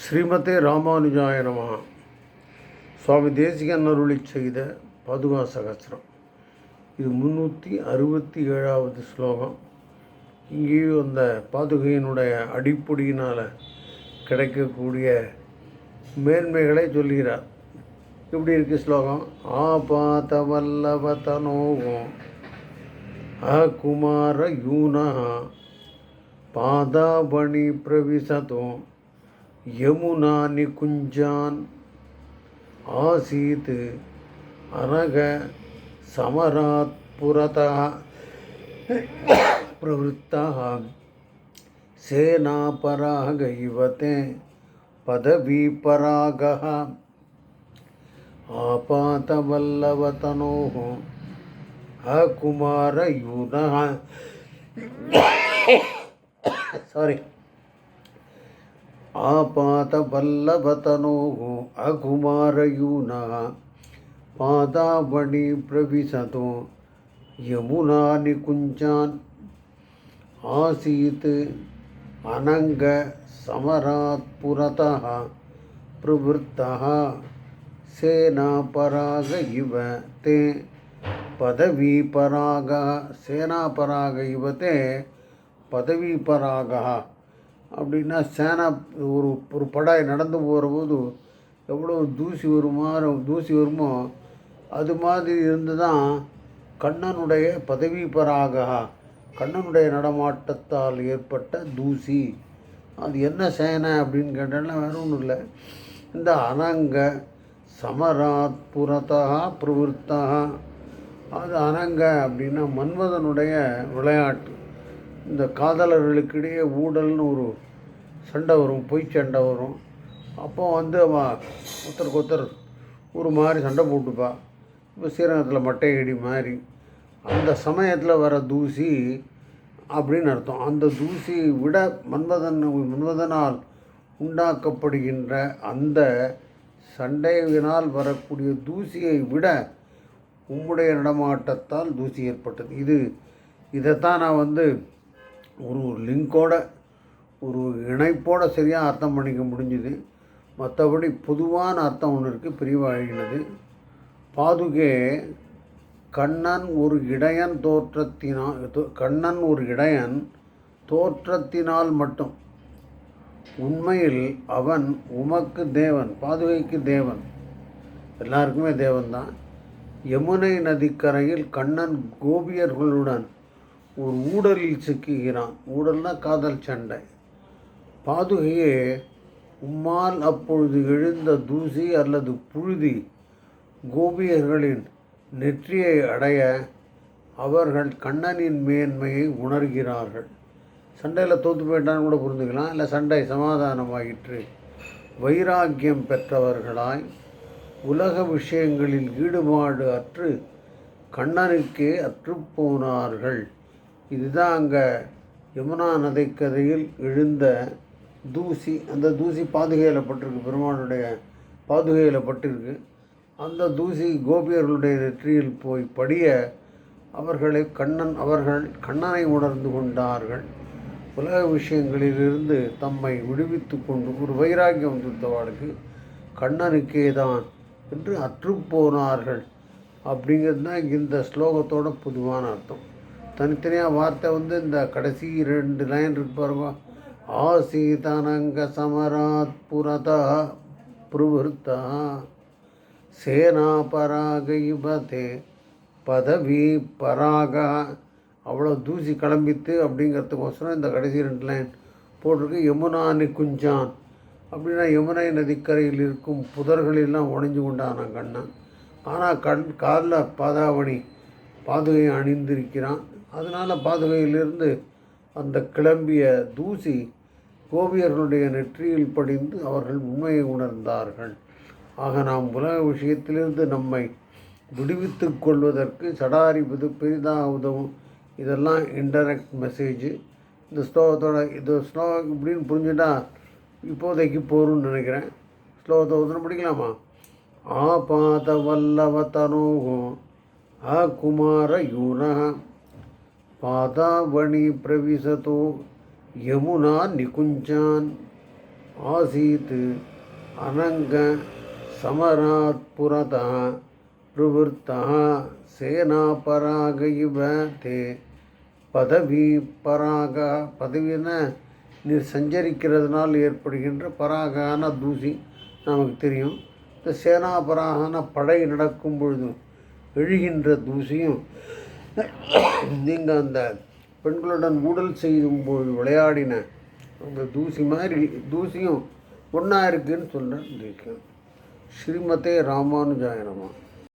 ஸ்ரீமதே ராமானுஜாய நம. சுவாமி தேசிகன் அருளி செய்த பதுகா சகசிரம். இது முந்நூற்றி அறுபத்தி ஏழாவது ஸ்லோகம். இங்கேயும் அந்த பாதுகையினுடைய அடிப்பொடியினால் கிடைக்கக்கூடிய மேன்மைகளை சொல்கிறார் இப்படி இருக்கு ஸ்லோகம்? ஆபாத வல்லவ தனோகம் அகுமார யூனா பாதாபணி பிரவிசதோம் யமுனா நிகுஞ்சான் ஆசீத் அனக சமராத் புரதः प्रवृत्तः सेनापराग इव ते पदवीपरागः आपातवल्लवतनोः अकुमारयूनः सारी आपातवल्लभतनोः अकुमारयूनः पादावणि प्रविशतो यमुनानिकुञ्चान् आसीत् अनङ्गसमरात्पुरतः प्रवृत्तः सेनापराग इव ते पदवीपरागः सेनापराग इव ते पदवीपरागः அப்படின்னா சேனா ஒரு ஒரு படாய் நடந்து போகிறபோது எவ்வளோ தூசி வருமா தூசி வருமோ அது மாதிரி இருந்து தான் கண்ணனுடைய பதவி பராகா கண்ணனுடைய நடமாட்டத்தால் ஏற்பட்ட தூசி. அது என்ன சேனை அப்படின்னு கேட்டாலும் வேற ஒன்றும் இல்லை. இந்த அனங்க சமராத் புறத்தா பிரவருத்தா அது அனங்க அப்படின்னா மன்மதனுடைய விளையாட்டு. இந்த காதலர்களுக்கிடையே ஊடல்னு ஒரு சண்டை வரும் பொய் சண்டை வரும். அப்போ வந்து அவன் ஒருத்தருக்கு ஒருத்தர் ஒரு மாதிரி சண்டை போட்டுப்பா. இப்போ ஸ்ரீரங்கத்தில் மட்டையடி மாதிரி. அந்த சமயத்தில் வர தூசி அப்படின்னு அர்த்தம். அந்த தூசி விட மன்மதன் மன்மதனால் உண்டாக்கப்படுகின்ற அந்த சண்டையினால் வரக்கூடிய தூசியை விட உம்முடைய நடமாட்டத்தால் தூசி ஏற்பட்டது. இது இதைத்தான் நான் வந்து ஒரு லிங்கோட ஒரு இணைப்போட சரியாக அர்த்தம் பண்ணிக்க முடிஞ்சுது. மற்றபடி பொதுவான அர்த்தம் ஒன்று இருக்குது பிரிவாழினது பாதுகே கண்ணன் ஒரு இடையன் தோற்றத்தினால் கண்ணன் ஒரு இடையன் தோற்றத்தினால் மட்டும். உண்மையில் அவன் உமக்கு தேவன் பாதுகைக்கு தேவன். எல்லாருக்குமே தேவன்தான் யமுனை நதிக்கரையில் கண்ணன் கோபியர்களுடன் ஒரு ஊடலில் சிக்குகிறான். ஊடல்னா காதல் சண்டை. பாதுகையே உம்மால் அப்பொழுது எழுந்த தூசி அல்லது புழுதி கோபியர்களின் நெற்றியை அடைய அவர்கள் கண்ணனின் மேன்மையை உணர்கிறார்கள். சண்டையில் தோற்று போயிட்டான்னு கூட புரிஞ்சுக்கலாம். இல்லை சண்டை சமாதானமாயிற்று. வைராக்கியம் பெற்றவர்களாய் உலக விஷயங்களில் ஈடுபாடு அற்று கண்ணனுக்கே அற்றுப்போனார்கள். இதுதான் அங்கே யமுனா நதிக்கரையில் எழுந்த தூசி. அந்த தூசி பாதுகையில் பட்டிருக்கு. பெருமானுடைய பாதுகையில் பட்டிருக்கு. அந்த தூசி கோபியர்களுடைய நெற்றியில் போய் படிய அவர்களை கண்ணன் அவர்கள் கண்ணனை உணர்ந்து கொண்டார்கள். உலக விஷயங்களிலிருந்து தம்மை விடுவித்து கொண்டு ஒரு வைராக்கியம் வந்துத்தவாளுக்கு கண்ணனுக்கே தான் என்று அற்றுப்போனார்கள் அப்படிங்கிறது தான் இந்த ஸ்லோகத்தோட பொதுவான அர்த்தம். தனித்தனியாக வார்த்தை வந்து இந்த கடைசி ரெண்டு லைன் இருக்கு பாருங்க. ஆசீதனங்க சமராத் புரதா பிரவருத்தா. சேனா பராகைபதே பதவி பராக. அவ்வளோ தூசி கிளம்பித்து அப்படிங்கிறதுக்கோசரம் இந்த கடைசி ரெண்டு லைன் போட்டிருக்கு. யமுனா நிக்குஞ்சான் அப்படின்னா யமுனை நதிக்கரையில் இருக்கும் புதர்களெல்லாம் உடைஞ்சு கொண்டான கண்ணன். ஆனால் கண் காலில் பாதாவணி பாதுகையை அணிந்திருக்கிறான். அதனால் பாதுகையிலிருந்து அந்த கிளம்பிய தூசி கோபியர்களுடைய நெற்றியில் படிந்து அவர்கள் உண்மையை உணர்ந்தார்கள். ஆக நாம் உலக விஷயத்திலிருந்து நம்மை விடுவித்து கொள்வதற்கு சடாரிப்பது பெரிதாக உதவும் இதெல்லாம் இன்டெரக்ட் மெசேஜ் இந்த ஸ்லோகத்தோட இது ஸ்லோகம் இப்படின்னு புரிஞ்சுட்டா இப்போதைக்கு போரும்னு நினைக்கிறேன். ஸ்லோகத்தை ஒன்று படிக்கலாமா? ஆபாத வல்லவதனோகோ அகுமார யூனகம் पादावणि प्रविशतो यमुना निकुञ्जान् ஆசீத் அனங்க சமராத் புரதா பிரவருத்தா சேனாபராக இவ தே பதவி பராக பதவின்னா நீர் சஞ்சரிக்கிறதுனால் ஏற்படுகின்ற பராகான தூசி நமக்கு தெரியும் இந்த சேனாபராகான படை நடக்கும் பொழுது எழுகின்ற தூசியும் நீங்கள் அந்த பெண்களுடன் ஊடல் செய்யும் போது விளையாடின அந்த தூசி மாதிரி தூசியும் ஒன்றா இருக்குன்னு சொல்கிறேன் ஸ்ரீமதே ராமானுஜாயனமா?